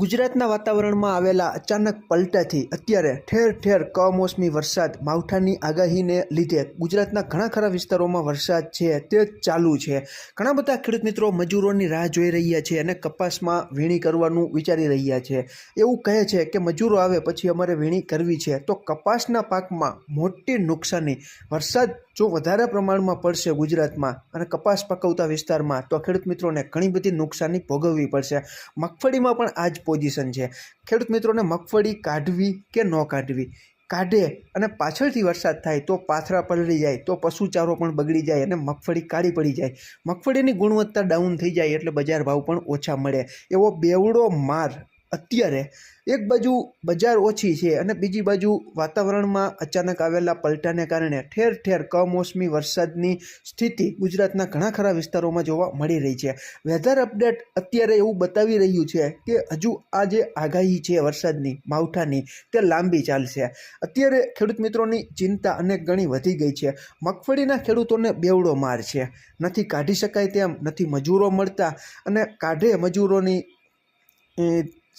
ગુજરાતના વાતાવરણમાં આવેલા અચાનક પલટાથી અત્યારે ઠેર ઠેર કમોસમી વરસાદ માવઠાની આગાહીને લીધે ગુજરાતના ઘણા ખરા વિસ્તારોમાં વરસાદ છે તે ચાલુ છે. ઘણા બધા ખેડૂત મિત્રો મજૂરોની રાહ જોઈ રહ્યા છે અને કપાસમાં વીણી કરવાનું વિચારી રહ્યા છે. એવું કહે છે કે મજૂરો આવે પછી અમારે વીણી કરવી છે. તો કપાસના પાકમાં મોટી નુકસાની, વરસાદ જો વધારે પ્રમાણમાં પડશે ગુજરાતમાં અને કપાસ પકવતા વિસ્તારમાં, તો ખેડૂત મિત્રોને ઘણી બધી નુકસાની ભોગવવી પડશે. મગફળીમાં પણ આ જ પોઝિશન છે. ખેડૂત મિત્રોને મગફળી કાઢવી કે ન કાઢવી? કાઢે અને પાછળથી વરસાદ થાય તો પાથરા પલળી જાય, તો પશુચારો પણ બગડી જાય અને મગફળી કાળી પડી જાય. મગફળીની ગુણવત્તા ડાઉન થઈ જાય એટલે બજાર ભાવ પણ ઓછા મળે. એવો બેવડો માર અત્યારે એક બાજુ બજાર ઓછી છે અને બીજી બાજુ વાતાવરણમાં અચાનક આવેલા પલટાને કારણે ઠેર ઠેર કમોસમી વરસાદની સ્થિતિ ગુજરાતના ઘણા ખરા વિસ્તારોમાં જોવા મળી રહી છે. વેધર અપડેટ અત્યારે એવું બતાવી રહ્યું છે કે હજુ આ જે આગાહી છે વરસાદની, માવઠાની, તે લાંબી ચાલશે. અત્યારે ખેડૂત મિત્રોની ચિંતા અનેક ગણી વધી ગઈ છે. મગફળીના ખેડૂતોને બેવડો માર છે. નથી કાઢી શકાય તેમ નથી મજૂરો મળતા અને કાઢે મજૂરોની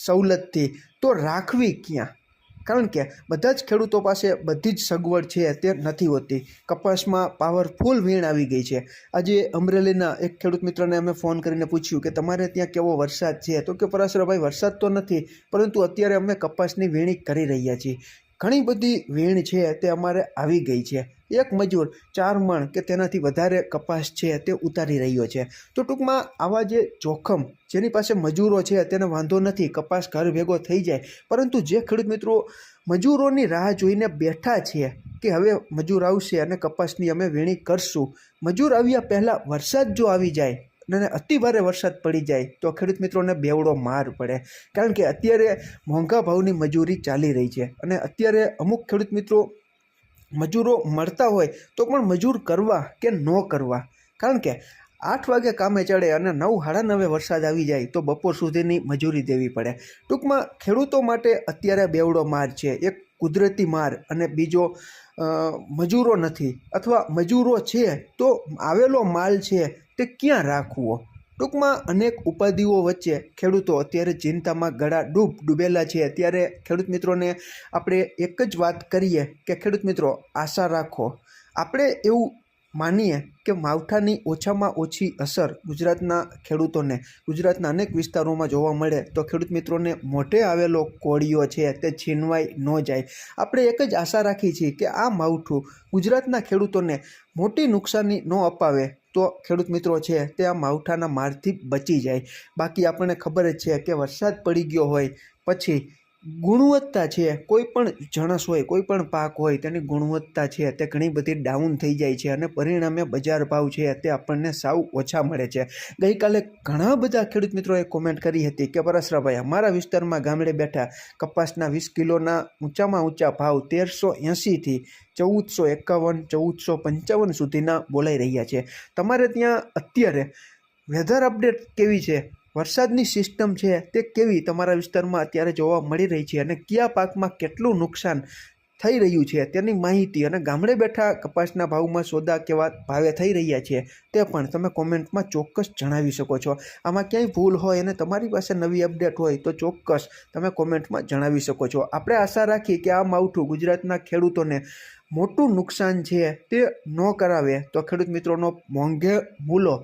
સવલતથી. તો રાખવી ક્યાં? કારણ કે બધા જ ખેડૂતો પાસે બધી જ સગવડ છે, તે નથી હોતી. કપાસમાં પાવરફુલ વીણ આવી ગઈ છે. આજે અમરેલીના એક ખેડૂત મિત્રને અમે ફોન કરીને પૂછ્યું કે તમારે ત્યાં કેવો વરસાદ છે? તો કે પરાશરભાઈ, વરસાદ તો નથી, પરંતુ અત્યારે અમે કપાસની વીણી કરી રહ્યા છીએ. ઘણી બધી વીણ છે તે અમારે આવી ગઈ છે. એક મજૂર ચાર મણ કે તેનાથી વધારે કપાસ છે તે ઉતારી રહ્યો છે. તો ટૂંકમાં આવા જે જોખમ જેની પાસે મજૂરો છે તેને વાંધો નથી, કપાસ ઘર ભેગો થઈ જાય. પરંતુ જે ખેડૂત મિત્રો મજૂરોની રાહ જોઈને બેઠા છે કે હવે મજૂર આવશે અને કપાસની અમે વીણી કરશું. મજૂર આવ્યા પહેલાં વરસાદ જો આવી જાય અને અતિ ભારે વરસાદ પડી જાય તો ખેડૂત મિત્રોને બેવડો માર પડે. કારણ કે અત્યારે મોંઘા ભાવની મજૂરી ચાલી રહી છે અને અત્યારે અમુક ખેડૂત મિત્રો મજૂરો મળતા હોય તો પણ મજૂર કરવા કે ન કરવા. કારણ કે આઠ વાગે કામે ચડે અને નવ સાડા નવે વરસાદ આવી જાય તો બપોર સુધીની મજૂરી દેવી પડે. ટૂંકમાં ખેડૂતો માટે અત્યારે બેવડો માર છે. એક કુદરતી માર અને બીજો મજૂરો નથી અથવા મજૂરો છે તો આવેલો માલ છે તે ક્યાં રાખવો? ટૂંકમાં અનેક ઉપાધિઓ વચ્ચે ખેડૂતો અત્યારે ચિંતામાં ગળા ડૂબ ડૂબેલા છે. ત્યારે ખેડૂત મિત્રોને આપણે એક જ વાત કરીએ કે ખેડૂત મિત્રો, આશા રાખો. આપણે એવું માનીએ કે માવઠાની ઓછામાં ઓછી અસર ગુજરાતના ખેડૂતોને. ગુજરાતના અનેક વિસ્તારોમાં જોવા મળે તો ખેડૂત મિત્રોને મોઢે આવેલો કોળીઓ છે તે છીનવાઈ ન જાય. આપણે એક જ આશા રાખી છીએ કે આ માવઠું ગુજરાતના ખેડૂતોને મોટી નુકસાની ન અપાવે તો ખેડૂત મિત્રો છે તે આ માવઠાના મારથી બચી જાય. બાકી આપણને ખબર જ છે કે વરસાદ પડી ગયો હોય પછી ગુણવત્તા છે, કોઈ પણ જણસ હોય, કોઈ પણ પાક હોય, તેની ગુણવત્તા છે, તે ઘણી બધી ડાઉન થઈ જાય છે અને પરિણામે બજાર ભાવ છે તે આપણને સાવ ઓછા મળે છે. ગઈકાલે ઘણા બધા ખેડૂત મિત્રોએ કોમેન્ટ કરી હતી કે પરસરાભાઈ અમારા વિસ્તારમાં ગામડે બેઠા કપાસના વીસ કિલોના ઊંચામાં ઊંચા ભાવ તેરસો એંસીથી ચૌદસો એકાવન, ચૌદસો પંચાવન સુધીના બોલાઈ રહ્યા છે. તમારે ત્યાં અત્યારે વેધર અપડેટ કેવી છે? વરસાદની સિસ્ટમ છે તે કેવી તમારા વિસ્તારમાં અત્યારે જોવા મળી રહી છે અને કયા પાકમાં કેટલું નુકસાન થઈ રહ્યું છે તેની માહિતી અને ગામડે બેઠા કપાસના ભાવમાં સોદા કેવા ભાવે થઈ રહ્યા છે તે પણ તમે કોમેન્ટમાં ચોક્કસ જણાવી શકો છો. આમાં ક્યાંય ભૂલ હોય અને તમારી પાસે નવી અપડેટ હોય તો ચોક્કસ તમે કોમેન્ટમાં જણાવી શકો છો. આપણે આશા રાખીએ કે આ માવઠું ગુજરાતના ખેડૂતોને મોટું નુકસાન છે તે ન કરાવે. તો ખેડૂત મિત્રોનો મોંઘે મૂલો.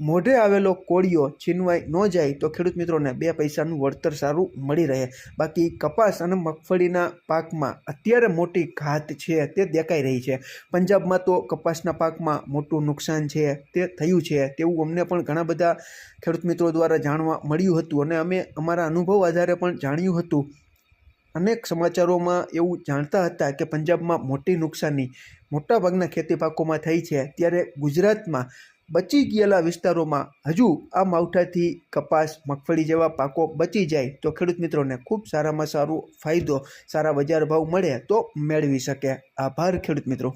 મોઢે આવેલો કોળિયો છીનવાઈ ન જાય તો ખેડૂત મિત્રોને બે પૈસાનું વળતર સારું મળી રહે. બાકી કપાસ અને મગફળીના પાકમાં અત્યારે મોટી ઘાત છે તે દેખાઈ રહી છે. પંજાબમાં તો કપાસના પાકમાં મોટું નુકસાન છે તે થયું છે તેવું અમને પણ ઘણા બધા ખેડૂત મિત્રો દ્વારા જાણવા મળ્યું હતું અને અમે અમારા અનુભવ આધારે પણ જાણ્યું હતું. અનેક સમાચારોમાં એવું જાણતા હતા કે પંજાબમાં મોટી નુકસાની મોટાભાગના ખેતી પાકોમાં થઈ છે. ત્યારે ગુજરાતમાં બચી ગયેલા વિસ્તારોમાં હજુ આ માવઠાથી કપાસ, મગફળી જેવા પાકો બચી જાય તો ખેડૂત મિત્રોને ખૂબ સારામાં સારો ફાયદો, સારા બજાર ભાવ મળે તો મેળવી શકે. આભાર ખેડૂત મિત્રો.